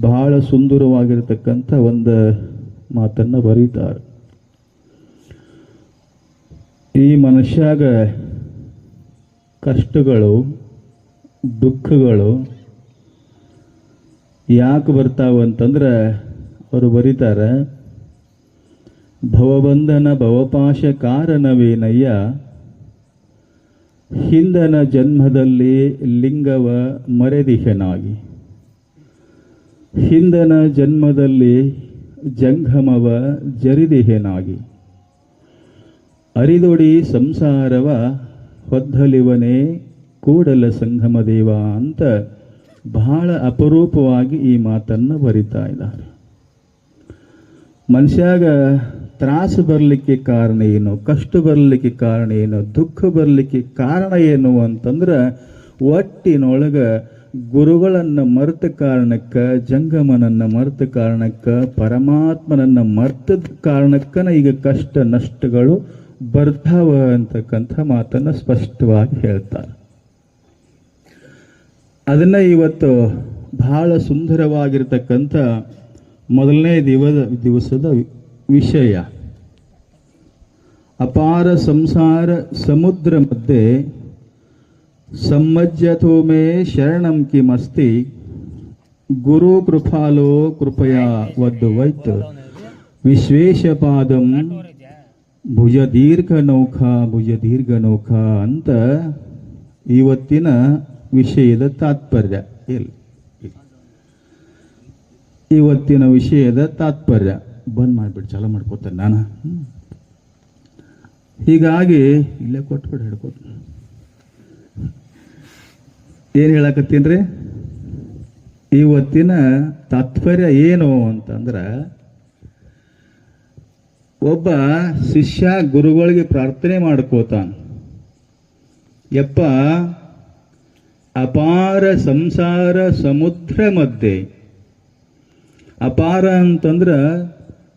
ಬಹಳ ಸುಂದರವಾಗಿರತಕ್ಕಂಥ ಒಂದು ಮಾತನ್ನು ಬರೀತಾರೆ. ಈ ಮನುಷ್ಯಾಗ ಕಷ್ಟಗಳು, ದುಃಖಗಳು ಯಾಕೆ ಬರ್ತಾವ ಅಂತಂದ್ರೆ ಅವರು ಬರೀತಾರೆ, ಭವಬಂಧನ ಭವಪಾಶ ಕಾರಣವೇನಯ್ಯ ಹಿಂದನ ಜನ್ಮದಲ್ಲಿ ಲಿಂಗವ ಮರೆದಿಹನಾಗಿ. ಹಿಂದನ ಜನ್ಮದಲ್ಲಿ ಜಂಗಮವ ಜರಿದಿಹೆನಾಗಿ. ಅರಿದೊಡಿ ಸಂಸಾರವ ಹೊದ್ದಲಿವನೇ ಕೂಡಲ ಸಂಗಮ ದೇವ ಅಂತ ಬಹಳ ಅಪರೂಪವಾಗಿ ಈ ಮಾತನ್ನು ಬರಿತಾ ಇದ್ದಾರೆ. ಮನುಷ್ಯಾಗ ತ್ರಾಸು ಬರಲಿಕ್ಕೆ ಕಾರಣ ಏನು, ಕಷ್ಟ ಬರಲಿಕ್ಕೆ ಕಾರಣ ಏನು, ದುಃಖ ಬರಲಿಕ್ಕೆ ಕಾರಣ ಏನು ಅಂತಂದ್ರೆ ಒಟ್ಟಿನೊಳಗ ಗುರುಗಳನ್ನ ಮರೆತ ಕಾರಣಕ್ಕೆ, ಜಂಗಮನನ್ನ ಮರೆತ ಕಾರಣಕ್ಕೆ, ಪರಮಾತ್ಮನನ್ನ ಮರ್ತದ ಕಾರಣಕ್ಕನ ಈಗ ಕಷ್ಟ ನಷ್ಟಗಳು ಬರ್ತಾವ ಅಂತಕ್ಕಂಥ ಮಾತನ್ನ ಸ್ಪಷ್ಟವಾಗಿ ಹೇಳ್ತಾರೆ. ಅದನ್ನ ಇವತ್ತು ಬಹಳ ಸುಂದರವಾಗಿರ್ತಕ್ಕಂಥ ಮೊದಲನೇ ದಿವಸ ದಿವಸದ ವಿಷಯ. ಅಪಾರ ಸಂಸಾರ ಸಮುದ್ರ ಮಧ್ಯೆ ಸಮ್ಮಜ್ಜತೋ ಮೇ ಶರಣಂ ಕಿಮಸ್ತಿ. ಗುರು ಕೃಪಾಲೋ ಕೃಪಯಾ ವದ್ದು ವೈತ್. ವಿಶ್ವೇಶಪಾದಂ ಭುಜ ದೀರ್ಘ ನೌಖ, ಭುಜ ದೀರ್ಘ ನೌಖ ಅಂತ ಇವತ್ತಿನ ವಿಷಯದ ತಾತ್ಪರ್ಯ. ಇಲ್ಲಿ. ಇವತ್ತಿನ ವಿಷಯದ ತಾತ್ಪರ್ಯ. ಬಂದ್ ಮಾಡಿಬಿಟ್ಟು ಚಾಲ ಮಾಡ್ಕೋತೇನೆ ನಾನು. ಹೀಗಾಗಿ ಇಲ್ಲೇ ಕೊಟ್ಬಿಟ್ಟು ಹಿಡ್ಕೋ ಏನು ಹೇಳಕತ್ತೀನ್ರಿ? ಇವತ್ತಿನ ತಾತ್ಪರ್ಯ ಏನು ಅಂತಂದ್ರೆ, ಒಬ್ಬ ಶಿಷ್ಯ ಗುರುಗಳಿಗೆ ಪ್ರಾರ್ಥನೆ ಮಾಡ್ಕೋತಾನ. ಯಪ್ಪ, ಅಪಾರ ಸಂಸಾರ ಸಮುದ್ರ ಮಧ್ಯೆ. ಅಪಾರ ಅಂತಂದ್ರೆ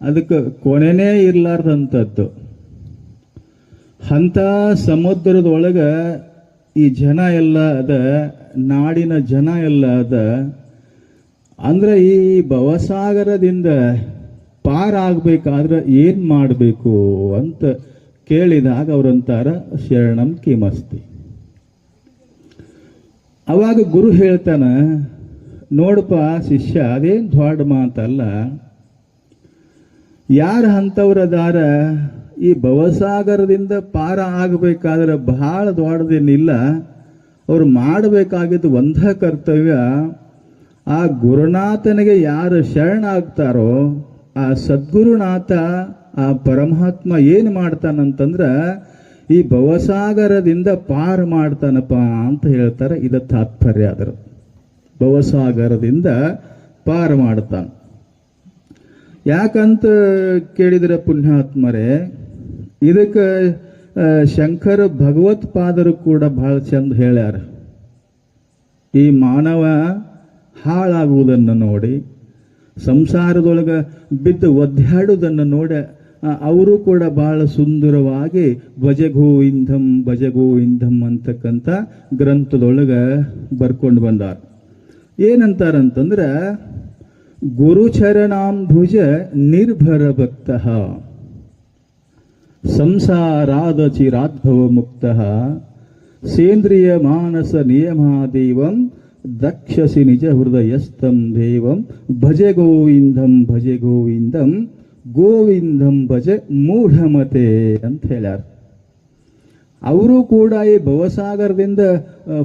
ಅದಕ್ಕೆ ಕೊನೆನೇ ಇರ್ಲಾರ್ದಂಥದ್ದು ಅಂಥ ಸಮುದ್ರದೊಳಗ ಈ ಜನ ಎಲ್ಲ ಅದ, ನಾಡಿನ ಜನ ಎಲ್ಲ ಅದ. ಅಂದ್ರೆ ಈ ಭವಸಾಗರದಿಂದ ಪಾರಾಗಬೇಕಾದ್ರೆ ಏನು ಮಾಡಬೇಕು ಅಂತ ಕೇಳಿದಾಗ ಅವ್ರಂತಾರ, ಶರಣಂ ಕಿಮಸ್ತಿ. ಅವಾಗ ಗುರು ಹೇಳ್ತಾನ, ನೋಡಪ್ಪ ಶಿಷ್ಯ, ಅದೇನು ದೊಡ್ಡ ಮಾತಲ್ಲ. ಯಾರ ಅಂಥವ್ರದಾರ ಈ ಭವಸಾಗರದಿಂದ ಪಾರ ಆಗಬೇಕಾದ್ರೆ ಬಹಳ ದೊಡ್ಡದೇನಿಲ್ಲ. ಅವ್ರು ಮಾಡಬೇಕಾಗಿದ್ದು ಒಂದ ಕರ್ತವ್ಯ. ಆ ಗುರುನಾಥನಿಗೆ ಯಾರು ಶರಣಾಗ್ತಾರೋ ಆ ಸದ್ಗುರುನಾಥ, ಆ ಪರಮಾತ್ಮ ಏನು ಮಾಡ್ತಾನಂತಂದ್ರ, ಈ ಭವಸಾಗರದಿಂದ ಪಾರ ಮಾಡ್ತಾನಪ್ಪ ಅಂತ ಹೇಳ್ತಾರೆ. ಇದ ತಾತ್ಪರ್ಯ ಅದರ ಭವಸಾಗರದಿಂದ ಪಾರ ಮಾಡ್ತಾನೆ. ಯಾಕಂತ ಕೇಳಿದರೆ ಪುಣ್ಯಾತ್ಮರೇ ಇದಕ್ಕೆ ಶಂಕರ ಭಗವತ್ಪಾದರು ಕೂಡ ಭಾಳ ಚಂದ ಹೇಳ್ಯಾರ. ಈ ಮಾನವ ಹಾಳಾಗುವುದನ್ನು ನೋಡಿ, ಸಂಸಾರದೊಳಗೆ ಬಿದ್ದು ಒದ್ದಾಡುವುದನ್ನು ನೋಡಿ ಅವರು ಕೂಡ ಬಹಳ ಸುಂದರವಾಗಿ ಭಜಗೋವಿಂದಂ ಭಜಗೋವಿಂದಂ ಅಂತಕ್ಕಂಥ ಗ್ರಂಥದೊಳಗೆ ಬರ್ಕೊಂಡು ಬಂದಾರ. ಏನಂತಾರಂತಂದ್ರೆ ಗುರುಚರಣಾಂಭುಜ ನಿರ್ಭರ ಭಕ್ತ. ಸಂಸಾರಾದ ಚಿರಾದ್ಭವ ಮುಕ್ತ ಸೇಂದ್ರಿಯ ಮಾನಸ ನಿಯಮಾದೇವಂ ದಕ್ಷಸಿ ನಿಜ ಹೃದಯಸ್ಥಂ ದೇವಂ ಭಜೆ ಗೋವಿಂದಂ ಭಜೆ ಗೋವಿಂದಂ ಗೋವಿಂದಂ ಭಜೆ ಮೂಢಮತೆ ಅಂತ ಹೇಳ್ಯಾರ. ಅವರು ಕೂಡ ಈ ಭವಸಾಗರದಿಂದ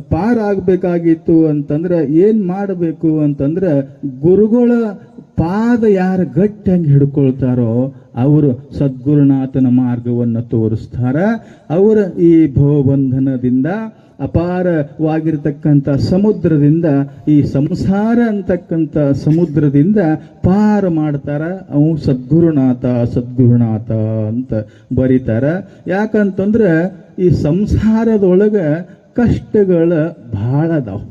ಪಾರಾಗಬೇಕಾಗಿತ್ತು ಅಂತಂದ್ರೆ ಏನು ಮಾಡಬೇಕು ಅಂತಂದ್ರೆ ಗುರುಗಳ ಪಾದ ಯಾರು ಗಟ್ಟಿಯಾಗಿ ಹಿಡ್ಕೊಳ್ತಾರೋ ಅವರು ಸದ್ಗುರುನಾಥನ ಮಾರ್ಗವನ್ನು ತೋರಿಸ್ತಾರ. ಅವರ ಈ ಭವಬಂಧನದಿಂದ, ಅಪಾರವಾಗಿರ್ತಕ್ಕಂಥ ಸಮುದ್ರದಿಂದ, ಈ ಸಂಸಾರ ಅಂತಕ್ಕಂಥ ಸಮುದ್ರದಿಂದ ಪಾರ ಮಾಡ್ತಾರ. ಅವು ಸದ್ಗುರುನಾಥ ಸದ್ಗುರುನಾಥ ಅಂತ ಬರೀತಾರ. ಯಾಕಂತಂದ್ರೆ ಈ ಸಂಸಾರದೊಳಗೆ ಕಷ್ಟಗಳ ಭಾಳ ಅದಾವ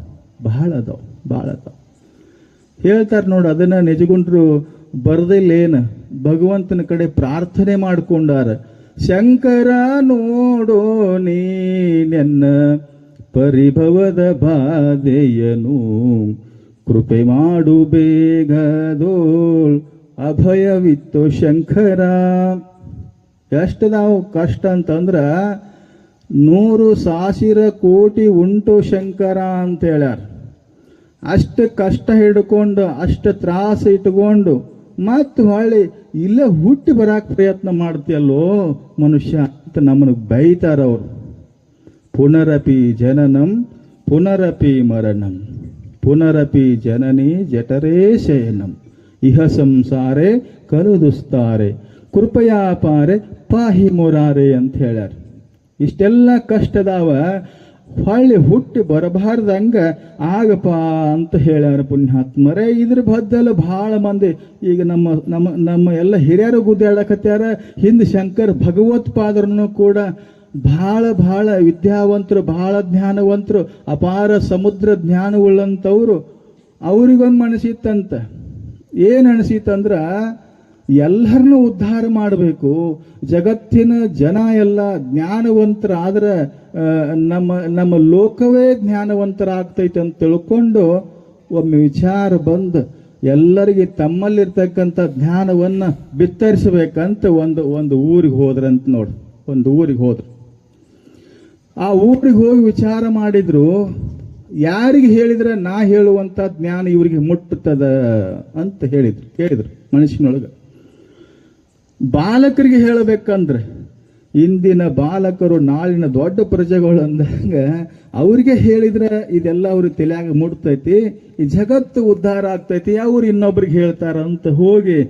ಭಾಳ ಅದಾವ ಭಾಳ ಅದಾವ. ಹೇಳ್ತಾರೆ ನೋಡು, ಅದನ್ನ ನಿಜಗೊಂಡ್ರು ಬರ್ದಿಲ್ಲೇನು ಭಗವಂತನ ಕಡೆ ಪ್ರಾರ್ಥನೆ ಮಾಡ್ಕೊಂಡಾರ, ಶಂಕರ ನೋಡೋ ನೀನೆನ್ನ ಪರಿಭವದ ಬಾಧೆಯನು, ಕೃಪೆ ಮಾಡು ಬೇಗದೋಳ್ ಅಭಯವಿತ್ತು ಶಂಕರ. ಎಷ್ಟು ನಾವು ಕಷ್ಟ ಅಂತಂದ್ರೆ, ನೂರು ಸಾವಿರ ಕೋಟಿ ಉಂಟು ಶಂಕರ ಅಂತ ಹೇಳ್ಯಾರ. ಅಷ್ಟು ಕಷ್ಟ ಹಿಡ್ಕೊಂಡು, ಅಷ್ಟು ತ್ರಾಸ ಇಟ್ಕೊಂಡು ಮತ್ತು ಹೊಳ್ಳಿ ಇಲ್ಲೇ ಹುಟ್ಟಿ ಬರಾಕ್ ಪ್ರಯತ್ನ ಮಾಡ್ತೀಯಲ್ಲೋ ಮನುಷ್ಯ ಅಂತ ನಮ್ಮನ್ನು ಬೈತಾರ ಅವರು. ಪುನರಪಿ ಜನನಂ, ಪುನರಪಿ ಮರಣಂ. ಪುನರಪಿ ಜನನಿ ಜಠರೇ ಶಯನಂ. ಇಹ ಸಂಸಾರೆ ಕಲುದುಸ್ತಾರೆ. ಕೃಪಯಾಪಾರೆ ಪಾಹಿ ಮುರಾರೆ ಅಂತ ಹೇಳ್ಯಾರ. ಇಷ್ಟೆಲ್ಲ ಕಷ್ಟದಾವ ಹೊಳ್ಳಿ ಹುಟ್ಟಿ ಬರಬಾರ್ದಂಗ ಆಗಪ್ಪ ಅಂತ ಹೇಳ್ಯಾರ ಪುಣ್ಯಾತ್ಮರೇ. ಇದ್ರ ಬದ್ದಲು ಭಾಳ ಮಂದಿ ಈಗ ನಮ್ಮ ನಮ್ಮ ನಮ್ಮ ಎಲ್ಲ ಹಿರಿಯರು ಗುದ್ದಾಡಕತ್ಯಾರ. ಹಿಂದೆ ಶಂಕರ್ ಭಗವತ್ಪಾದರನ್ನು ಕೂಡ ಭಾಳ ಭಾಳ ವಿದ್ಯಾವಂತರು, ಭಾಳ ಜ್ಞಾನವಂತರು, ಅಪಾರ ಸಮುದ್ರ ಜ್ಞಾನವುಳ್ಳಂಥವ್ರು ಅವ್ರಿಗೊಂದು ಮನಸ್ಸಿತ್ತಂತ ಏನು ಅನಿಸಿತ್ತಂದ್ರ ಎಲ್ಲರನ್ನೂ ಉದ್ಧಾರ ಮಾಡಬೇಕು. ಜಗತ್ತಿನ ಜನ ಎಲ್ಲ ಜ್ಞಾನವಂತರಾದ್ರೆ ನಮ್ಮ ನಮ್ಮ ಲೋಕವೇ ಜ್ಞಾನವಂತರಾಗ್ತೈತೆ ಅಂತ ತಿಳ್ಕೊಂಡು ಒಮ್ಮೆ ವಿಚಾರ ಬಂದು ಎಲ್ಲರಿಗೆ ತಮ್ಮಲ್ಲಿರ್ತಕ್ಕಂಥ ಜ್ಞಾನವನ್ನು ಬಿತ್ತರಿಸಬೇಕಂತ ಒಂದು ಒಂದು ಊರಿಗೆ ಹೋದ್ರಂತ ನೋಡಿ. ಒಂದು ಊರಿಗೆ ಹೋದ್ರು. ಆ ಊರಿಗೆ ಹೋಗಿ ವಿಚಾರ ಮಾಡಿದ್ರು, ಯಾರಿಗೆ ಹೇಳಿದ್ರೆ ನಾ ಹೇಳುವಂಥ ಜ್ಞಾನ ಇವರಿಗೆ ಮುಟ್ಟುತ್ತದೆ ಅಂತ ಹೇಳಿದ್ರು, ಕೇಳಿದ್ರು ಮನುಷ್ಯನೊಳಗೆ. ಬಾಲಕರಿಗೆ ಹೇಳಬೇಕಂದ್ರೆ, ಇಂದಿನ ಬಾಲಕರು ನಾಳಿನ ದೊಡ್ಡ ಪ್ರಜೆಗಳು ಅಂದಾಗ, ಅವ್ರಿಗೆ ಹೇಳಿದ್ರೆ ಇದೆಲ್ಲ ಅವ್ರಿಗೆ ತಲೆಯಾಗ ಮುಟ್ತೈತಿ, ಈ ಜಗತ್ತು ಉದ್ಧಾರ ಆಗ್ತೈತಿ, ಅವ್ರು ಇನ್ನೊಬ್ರಿಗೆ ಹೇಳ್ತಾರ ಅಂತ ಹೋಗಿ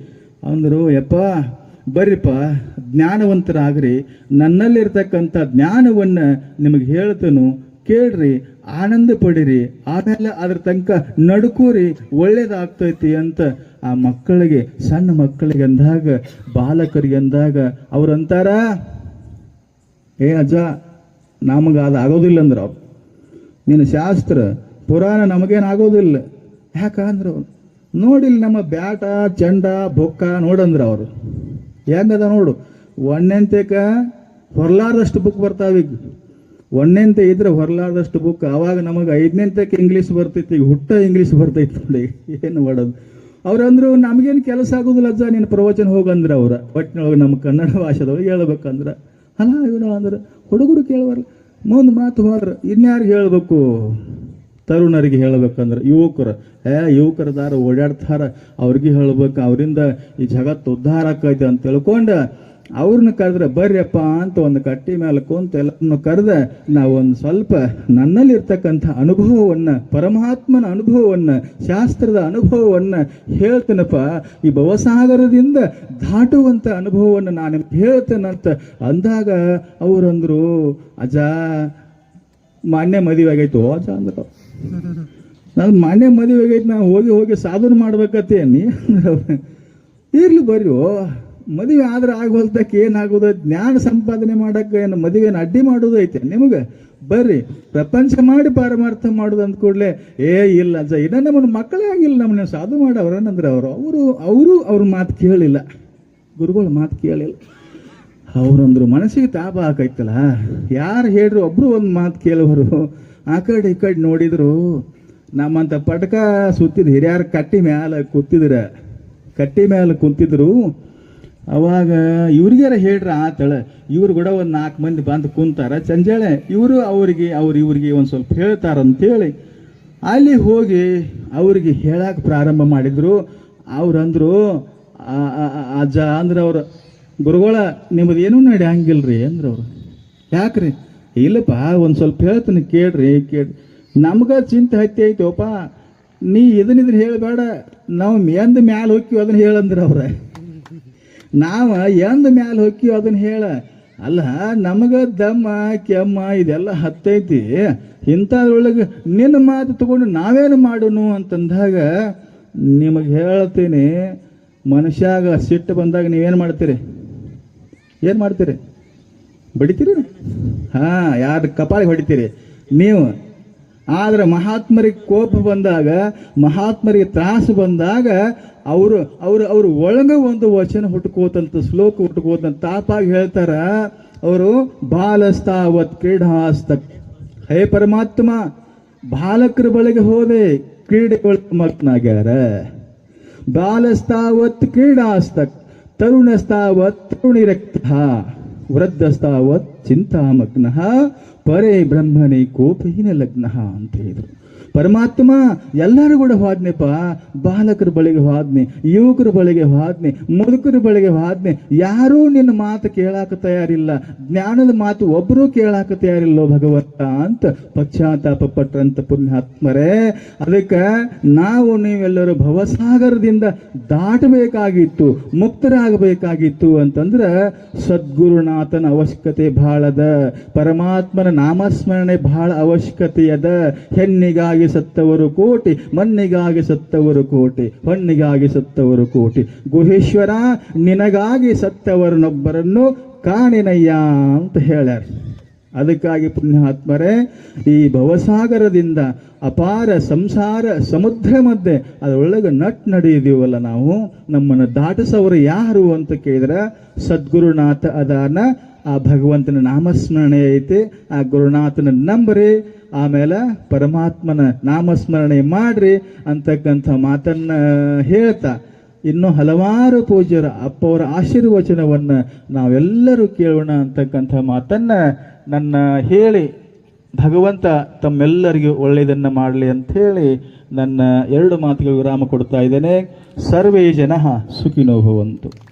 ಅಂದ್ರು, ಯಪ್ಪ, ಬರ್ರಿಪ್ಪ, ಜ್ಞಾನವಂತರಾಗ್ರಿ, ನನ್ನಲ್ಲಿರ್ತಕ್ಕಂಥ ಜ್ಞಾನವನ್ನ ನಿಮಗೆ ಹೇಳ್ತೇನು ಕೇಳ್ರಿ, ಆನಂದ ಪಡಿರಿ, ಆಮೇಲೆ ಅದ್ರ ತನಕ ನಡ್ಕೋರಿ, ಒಳ್ಳೇದಾಗ್ತೈತಿ ಅಂತ ಆ ಮಕ್ಕಳಿಗೆ, ಸಣ್ಣ ಮಕ್ಕಳಿಗೆ ಅಂದಾಗ, ಬಾಲಕರಿಗೆ ಅಂದಾಗ, ಅವ್ರಂತಾರ, ಏ ಅಜ್ಜ, ನಮಗೆ ಅದು ಆಗೋದಿಲ್ಲ ಅಂದ್ರೆ. ನಿನ್ನ ಶಾಸ್ತ್ರ, ಪುರಾಣ ನಮಗೇನು ಆಗೋದಿಲ್ಲ. ಯಾಕಂದ್ರೆ ಅವ್ರು? ನೋಡಿಲ್ಲ ನಮ್ಮ ಬ್ಯಾಟ, ಚಂಡ, ಬೊಕ್ಕ ನೋಡಂದ್ರ ಅವರು. ಹೆಂಗದ ನೋಡು, ಒಣ್ಣೆಂತೆಕ ಹೊರ್ಲಾರದಷ್ಟು ಬುಕ್ ಬರ್ತಾವೀಗ ಒಂದೆಂತೆ ಇದ್ರೆ ಹೊರಲಾರ್ದಷ್ಟು ಬುಕ್ ಅವಾಗ ನಮಗೆ ಐದನೇಂತಕ್ಕೆ ಇಂಗ್ಲೀಷ್ ಬರ್ತೈತಿ, ಈಗ ಹುಟ್ಟ ಇಂಗ್ಲೀಷ್ ಬರ್ತೈತಿ ನೋಡಿ, ಏನು ಮಾಡೋದು. ಅವ್ರಂದ್ರು ನಮಗೇನು ಕೆಲಸ ಆಗೋದಿಲ್ಲ ಅಜ್ಜ ನಿನ್ನ ಪ್ರವಚನ ಹೋಗಂದ್ರೆ ಅವ್ರ. ಒಟ್ಟಿನೊಳಗೆ ನಮ್ಮ ಕನ್ನಡ ಭಾಷೆದವ್ರು ಹೇಳ್ಬೇಕಂದ್ರೆ. ಅಲ್ಲ, ಇವನು ಅಂದ್ರೆ, ಹುಡುಗರು ಕೇಳಬಾರ್ದು ಮುಂದೆ ಮಾತು ಹೋದ್ರೆ ಇನ್ಯಾರಿಗೆ ಹೇಳಬೇಕು? ತರುಣರಿಗೆ ಹೇಳ್ಬೇಕಂದ್ರೆ, ಯುವಕರು. ಏ, ಯುವಕರದಾರ ಓಡಾಡ್ತಾರ, ಅವ್ರಿಗೆ ಹೇಳ್ಬೇಕು, ಅವರಿಂದ ಈ ಜಗತ್ತು ಉದ್ಧಾರ ಆಕೈತೆ ಅಂತ ತಿಳ್ಕೊಂಡು ಅವ್ರನ್ನ ಕರೆದ್ರೆ, ಬರ್ರಿಯಪ್ಪ ಅಂತ ಒಂದು ಕಟ್ಟಿ ಮೇಲೆ ಕುಂತ ಎಲ್ಲರನ್ನು ಕರೆದ ಒಂದು ಸ್ವಲ್ಪ ನನ್ನಲ್ಲಿ ಇರ್ತಕ್ಕಂಥ ಅನುಭವವನ್ನ, ಪರಮಾತ್ಮನ ಅನುಭವವನ್ನ, ಶಾಸ್ತ್ರದ ಅನುಭವವನ್ನ ಹೇಳ್ತೇನಪ್ಪ. ಈ ಭವಸಾಗರದಿಂದ ದಾಟುವಂತ ಅನುಭವವನ್ನು ನಾನು ಹೇಳ್ತೇನಂತ ಅಂದಾಗ ಅವರಂದ್ರು ಅಜ ಮಾನ್ಯ ಮದುವೆ ಆಗೈತು ಅಜ ಅಂದ್ರು. ನಾನು ಮಾನ್ಯ ಮದುವೆ ಆಗೈತೆ ನಾ ಹೋಗಿ ಹೋಗಿ ಸಾಧನೆ ಮಾಡ್ಬೇಕತ್ತೇನಿ. ಇರ್ಲಿ ಬರ್ರಿ ಮದುವೆ ಆದ್ರೆ ಆಗೋಲ್ತಕ್ಕೆ ಏನಾಗೋದು ಜ್ಞಾನ ಸಂಪಾದನೆ ಮಾಡಕ್ಕೆ ಏನು ಮದುವೆನ ಅಡ್ಡಿ ಮಾಡೋದು ಐತೆ ನಿಮಗೆ? ಬರ್ರಿ, ಪ್ರಪಂಚ ಮಾಡಿ ಪಾರಮಾರ್ಥ ಮಾಡೋದು ಅಂದ ಕೂಡಲೇ, ಏ ಇಲ್ಲ ಅಂತ ಇನ್ನ ನಮ್ಮನ್ನ ಮಕ್ಕಳೇ ಆಗಿಲ್ಲ, ನಮ್ಮನ್ನ ಸಾಧು ಮಾಡವ್ರನ್ನಂದ್ರೆ ಅವರು ಅವರು ಅವರು ಅವ್ರ ಮಾತು ಕೇಳಿಲ್ಲ. ಗುರುಗಳ ಮಾತು ಕೇಳಿಲ್ಲ. ಅವ್ರಂದ್ರು ಮನಸ್ಸಿಗೆ ತಾಪ ಹಾಕೈತಲ್ಲ. ಯಾರು ಹೇಳ್ರು ಒಬ್ರು ಒಂದು ಮಾತು ಕೇಳುವರು. ಆ ಕಡೆ ಈ ಕಡೆ ನೋಡಿದ್ರು, ನಮ್ಮಂತ ಪಟಕ ಸುತ್ತಿದ ಹಿರಿಯರ ಕಟ್ಟಿ ಮ್ಯಾಲ ಕೂತಿದ್ರ. ಕಟ್ಟಿ ಮ್ಯಾಲ ಕುಂತಿದ್ರು ಅವಾಗ ಇವ್ರಿಗಾರ ಹೇಳ್ರ ಆತಳ, ಇವ್ರು ಕೂಡ ಒಂದು ನಾಲ್ಕು ಮಂದಿ ಬಂದು ಕುಂತಾರ. ಚಂಜಾಳೆ ಇವರು ಅವ್ರಿಗೆ, ಅವ್ರು ಇವ್ರಿಗೆ ಒಂದು ಸ್ವಲ್ಪ ಹೇಳ್ತಾರಂತೇಳಿ. ಅಲ್ಲಿ ಹೋಗಿ ಅವ್ರಿಗೆ ಹೇಳಕ್ಕೆ ಪ್ರಾರಂಭ ಮಾಡಿದ್ರು. ಅವ್ರಂದ್ರು ಅಜ್ಜ ಅಂದ್ರೆ ಅವ್ರು. ಗುರುಗಳ ನಿಮ್ಮದು ಏನೂ ನಡಿಯಂಗಿಲ್ಲ ರೀ ಅಂದ್ರೆ ಅವ್ರು. ಯಾಕ್ರಿ? ಇಲ್ಲಪ್ಪ, ಒಂದು ಸ್ವಲ್ಪ ಹೇಳ್ತೀನಿ ಕೇಳ್ರಿ ಕೇಳ್ರಿ ನಮ್ಗೆ ಚಿಂತೆ ಹತ್ತಿ ಐತೋಪ ನೀ ಇದನ್ನ ಇದನ್ನ ಹೇಳಬೇಡ. ನಾವು ಎಂದ ಮ್ಯಾಲೆ ಹೋಗ್ತೀವಿ ಅದನ್ನ ಹೇಳಂದ್ರೆ ಅವ್ರ. ನಾವ ಎಂದ ಮ್ಯಾಲ ಹೋಗ್ತೀವಿ ಅದನ್ನ ಹೇಳ. ಅಲ್ಲ, ನಮಗ ದಮ್ಮ, ಕೆಮ್ಮ ಇದೆಲ್ಲ ಹತ್ತೈತಿ. ಇಂಥದ್ರೊಳಗೆ ನಿನ್ನ ಮಾತು ತಗೊಂಡು ನಾವೇನು ಮಾಡೋನು ಅಂತಂದಾಗ ನಿಮಗೆ ಹೇಳ್ತೀನಿ, ಮನುಷ್ಯಾಗ ಸಿಟ್ಟು ಬಂದಾಗ ನೀವೇನು ಮಾಡ್ತೀರಿ? ಏನು ಮಾಡ್ತೀರಿ? ಬಡಿತೀರಿ? ಹಾಂ ಯಾರು ಕಪಾಳಿಗೆ ಹೊಡಿತೀರಿ? ನೀವು ಆದ್ರೆ ಮಹಾತ್ಮರಿಗೆ ಕೋಪ ಬಂದಾಗ, ಮಹಾತ್ಮರಿಗೆ ತ್ರಾಸು ಬಂದಾಗ ಅವರು ಅವರು ಅವರು ಒಳಗೆ ಒಂದು ವಚನ ಹುಟ್ಕೋತಂತ, ಶ್ಲೋಕ ಹುಟ್ಕೋತಂತ ತಾಪಾಗಿ ಹೇಳ್ತಾರ, ಅವರು ಬಾಲಸ್ತಾವತ್ ಕ್ರೀಡಾಸ್ತ ಹೇ ಪರಮಾತ್ಮ, ಬಾಲಕರ ಬಳಿಗೆ ಹೋದೆ, ಕ್ರೀಡೆಗಳ ಮಗ್ನಾಗ್ಯಾರ. ಬಾಲಸ್ತಾವತ್ ಕ್ರೀಡಾಸ್ತಕ್, ತರುಣಸ್ತಾವತ್ ತರುಣಿರಕ್ತ, ವೃದ್ಧಸ್ತಾವತ್ ಚಿಂತಾಮಗ್ನ ಪರೇ ಬ್ರಹ್ಮನೇ ಕೋಪಹೀನ ಲಗ್ನ ಅಂತ ಹೇಳಿದ್ರು ಪರಮಾತ್ಮ ಎಲ್ಲರೂ ಕೂಡ ಹೋದ್ನೆಪ್ಪ. ಬಾಲಕರ ಬಳಿಗೆ ಹೋದ್ನೆ, ಯುವಕರ ಬಳಿಗೆ ಹೋದ್ನೆ, ಮುದುಕರ ಬಳಿಗೆ ಹೋದ್ನೆ. ಯಾರೂ ನಿನ್ನ ಮಾತು ಕೇಳಾಕ ತಯಾರಿಲ್ಲ. ಜ್ಞಾನದ ಮಾತು ಒಬ್ಬರೂ ಕೇಳಾಕ ತಯಾರಿಲ್ಲೋ ಭಗವಂತ ಅಂತ ಪಶ್ಚಾತ್ತಾಪ ಪಟ್ರಂತ ಪುಣ್ಯಾತ್ಮರೇ. ಅದಕ್ಕೆ ನಾವು ನೀವೆಲ್ಲರೂ ಭವಸಾಗರದಿಂದ ದಾಟಬೇಕಾಗಿತ್ತು, ಮುಕ್ತರಾಗಬೇಕಾಗಿತ್ತು ಅಂತಂದ್ರೆ ಸದ್ಗುರುನಾಥನ ಅವಶ್ಯಕತೆ ಬಹಳದ ಪರಮಾತ್ಮನ ನಾಮಸ್ಮರಣೆ ಬಹಳ ಅವಶ್ಯಕತೆಯದ. ಹೆಣ್ಣಿಗಾಗಿ ಸತ್ತವರು ಕೋಟಿ, ಮಣ್ಣಿಗಾಗಿ ಸತ್ತವರು ಕೋಟಿ ಹೊಣ್ಣಿಗಾಗಿ ಸತ್ತವರು ಕೋಟಿ. ಗುಹೇಶ್ವರ, ನಿನಗಾಗಿ ಸತ್ತವರನ್ನೊಬ್ಬರನ್ನು ಕಾಣಿನಯ್ಯ ಅಂತ ಹೇಳ್ಯಾರ. ಅದಕ್ಕಾಗಿ ಪುಣ್ಯಾತ್ಮರೇ, ಈ ಭವಸಾಗರದಿಂದ ಅಪಾರ ಸಂಸಾರ ಸಮುದ್ರ ಮಧ್ಯೆ ಅದರೊಳಗೆ ನಟ್ ನಡೆಯಿದೀವಲ್ಲ ನಾವು, ನಮ್ಮನ್ನು ದಾಟಿಸೋರು ಯಾರು ಅಂತ ಕೇಳಿದ್ರೆ, ಸದ್ಗುರುನಾಥ ಅದಾನ ಆ ಭಗವಂತನ ನಾಮಸ್ಮರಣೆ ಐತಿ, ಆ ಗುರುನಾಥನ ನಂಬರಿ ಆಮೇಲೆ ಪರಮಾತ್ಮನ ನಾಮಸ್ಮರಣೆ ಮಾಡ್ರಿ ಅಂತಕ್ಕಂಥ ಮಾತನ್ನ ಹೇಳ್ತಾ, ಇನ್ನು ಹಲವಾರು ಪೂಜ್ಯರ ಅಪ್ಪವರ ಆಶೀರ್ವಚನವನ್ನು ನಾವೆಲ್ಲರೂ ಕೇಳೋಣ ಅಂತಕ್ಕಂಥ ಮಾತನ್ನ ನನ್ನ ಹೇಳಿ, ಭಗವಂತ ತಮ್ಮೆಲ್ಲರಿಗೂ ಒಳ್ಳೆಯದನ್ನ ಮಾಡಲಿ ಅಂತ ಹೇಳಿ ನನ್ನ ಎರಡು ಮಾತುಗಳು ವಿರಾಮ ಕೊಡ್ತಾ ಇದ್ದೇನೆ. ಸರ್ವೇ ಜನ ಸುಖಿನೋ ಭವಂತು.